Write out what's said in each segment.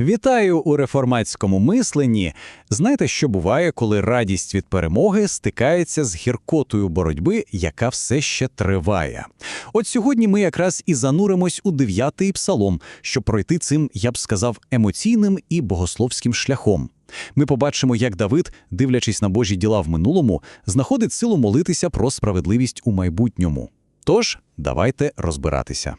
Вітаю у реформатському мисленні. Знаєте, що буває, коли радість від перемоги стикається з гіркотою боротьби, яка все ще триває. От сьогодні ми якраз і зануримось у дев'ятий псалом, щоб пройти цим, я б сказав, емоційним і богословським шляхом. Ми побачимо, як Давид, дивлячись на Божі діла в минулому, знаходить силу молитися про справедливість у майбутньому. Тож, давайте розбиратися.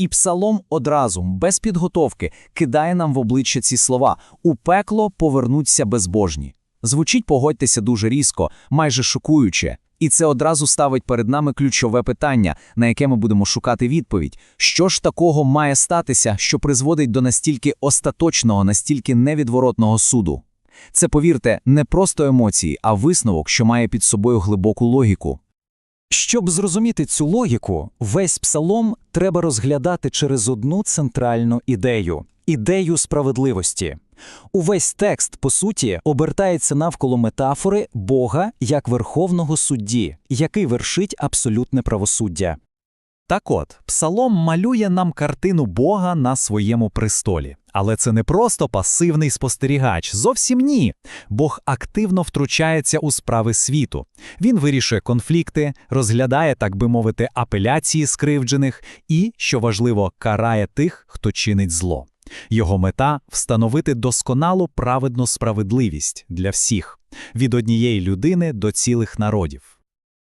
І псалом одразу, без підготовки, кидає нам в обличчя ці слова «У пекло повернуться безбожні». Звучить, погодьтеся, дуже різко, майже шокуюче. І це одразу ставить перед нами ключове питання, на яке ми будемо шукати відповідь. Що ж такого має статися, що призводить до настільки остаточного, настільки невідворотного суду? Це, повірте, не просто емоції, а висновок, що має під собою глибоку логіку. Щоб зрозуміти цю логіку, весь псалом треба розглядати через одну центральну ідею ідею справедливості. Увесь текст, по суті, обертається навколо метафори Бога як верховного судді, який вершить абсолютне правосуддя. Так от, псалом малює нам картину Бога на своєму престолі. Але це не просто пасивний спостерігач, зовсім ні. Бог активно втручається у справи світу. Він вирішує конфлікти, розглядає, так би мовити, апеляції скривджених і, що важливо, карає тих, хто чинить зло. Його мета встановити досконалу праведну справедливість для всіх від однієї людини до цілих народів.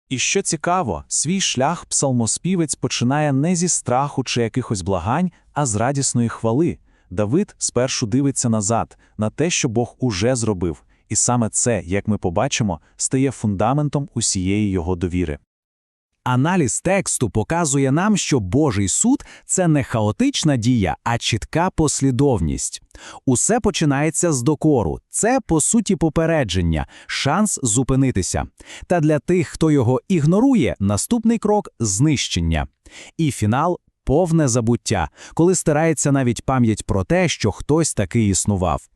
І що цікаво, свій шлях псалмоспівець починає не зі страху чи якихось благань, а з радісної хвали. Давид спершу дивиться назад, на те, що Бог уже зробив, і саме це, як ми побачимо, стає фундаментом усієї його довіри. Аналіз тексту показує нам, що Божий суд це не хаотична дія, а чітка послідовність. Усе починається з докору. Це, по суті, попередження, шанс зупинитися. Та для тих, хто його ігнорує, наступний крок знищення. І фінал повне забуття, коли стирається навіть пам'ять про те, що хтось таки існував.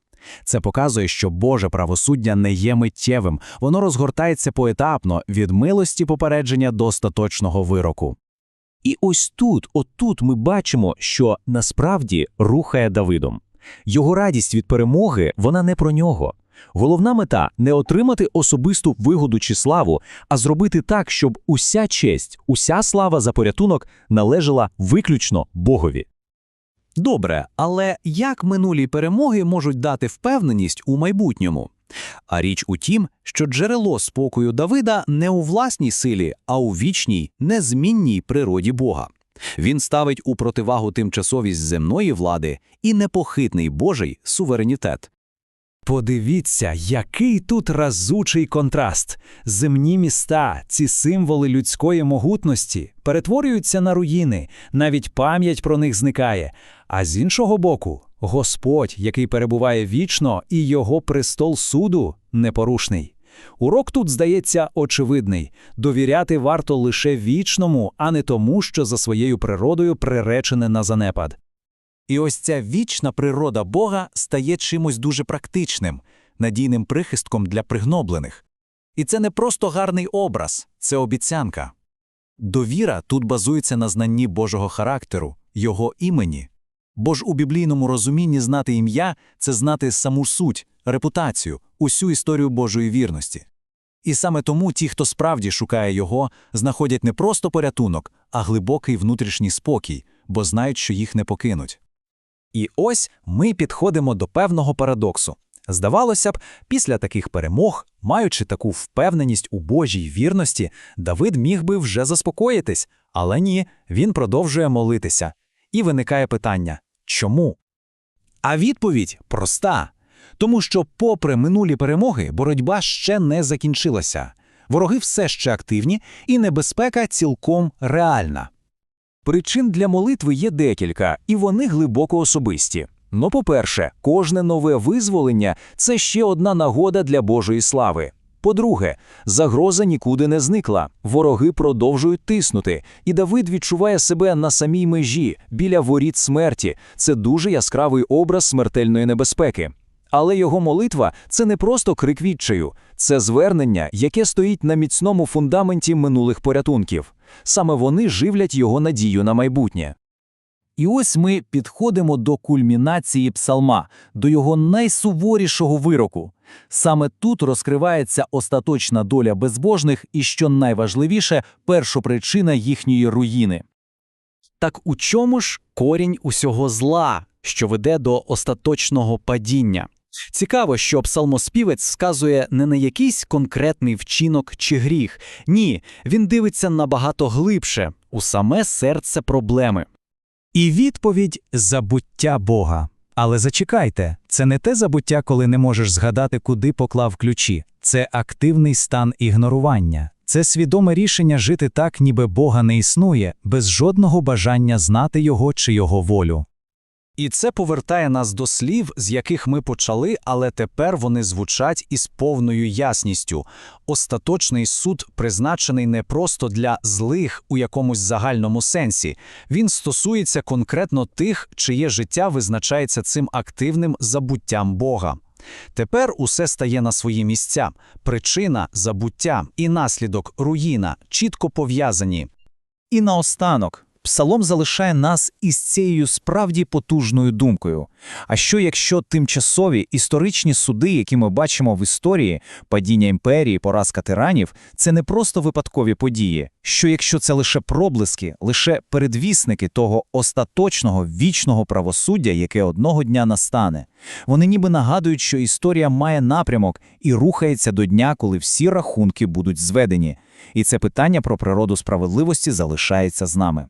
Це показує, що Боже правосуддя не є миттєвим, воно розгортається поетапно від милості попередження до остаточного вироку. І ось тут, отут ми бачимо, що насправді рухає Давидом. Його радість від перемоги вона не про нього. Головна мета не отримати особисту вигоду чи славу, а зробити так, щоб уся честь, уся слава за порятунок належала виключно Богові. Добре, але як минулі перемоги можуть дати впевненість у майбутньому? А річ у тім, що джерело спокою Давида не у власній силі, а у вічній, незмінній природі Бога. Він ставить у противагу тимчасовість земної влади і непохитний Божий суверенітет. Подивіться, який тут разучий контраст. Земні міста, ці символи людської могутності, перетворюються на руїни, навіть пам'ять про них зникає. А з іншого боку, Господь, який перебуває вічно, і його престол суду непорушний. Урок тут здається очевидний довіряти варто лише вічному, а не тому, що за своєю природою приречене на занепад. І ось ця вічна природа Бога стає чимось дуже практичним, надійним прихистком для пригноблених. І це не просто гарний образ, це обіцянка. Довіра тут базується на знанні Божого характеру, його імені. Бо ж у біблійному розумінні знати ім'я це знати саму суть, репутацію, усю історію Божої вірності. І саме тому ті, хто справді шукає його, знаходять не просто порятунок, а глибокий внутрішній спокій, бо знають, що їх не покинуть. І ось ми підходимо до певного парадоксу. Здавалося б, після таких перемог, маючи таку впевненість у Божій вірності, Давид міг би вже заспокоїтись, але ні, він продовжує молитися. І виникає питання чому? А відповідь проста. Тому що, попри минулі перемоги, боротьба ще не закінчилася. Вороги все ще активні, і небезпека цілком реальна. Причин для молитви є декілька, і вони глибоко особисті. Ну, по-перше, кожне нове визволення це ще одна нагода для Божої слави. По-друге, загроза нікуди не зникла, вороги продовжують тиснути, і Давид відчуває себе на самій межі, біля воріт смерті. Це дуже яскравий образ смертельної небезпеки. Але його молитва це не просто крик відчаю, це звернення, яке стоїть на міцному фундаменті минулих порятунків. Саме вони живлять його надію на майбутнє. І ось ми підходимо до кульмінації псалма, до його найсуворішого вироку. Саме тут розкривається остаточна доля безбожних і, що найважливіше, першопричина їхньої руїни. Так у чому ж корінь усього зла, що веде до остаточного падіння? Цікаво, що псалмоспівець сказує не на якийсь конкретний вчинок чи гріх. Ні, він дивиться набагато глибше, у саме серце проблеми. І відповідь забуття Бога. Але зачекайте, це не те забуття, коли не можеш згадати, куди поклав ключі. Це активний стан ігнорування. Це свідоме рішення жити так, ніби Бога не існує, без жодного бажання знати його чи його волю. І це повертає нас до слів, з яких ми почали, але тепер вони звучать із повною ясністю. Остаточний суд призначений не просто для злих у якомусь загальному сенсі. Він стосується конкретно тих, чиє життя визначається цим активним забуттям Бога. Тепер усе стає на свої місця. Причина забуття і наслідок руїна чітко пов'язані. І наостанок, Псалом залишає нас із цією справді потужною думкою. А що якщо тимчасові історичні суди, які ми бачимо в історії, падіння імперії, поразка тиранів, це не просто випадкові події? Що якщо це лише проблиски, лише передвісники того остаточного вічного правосуддя, яке одного дня настане? Вони ніби нагадують, що історія має напрямок і рухається до дня, коли всі рахунки будуть зведені. І це питання про природу справедливості залишається з нами.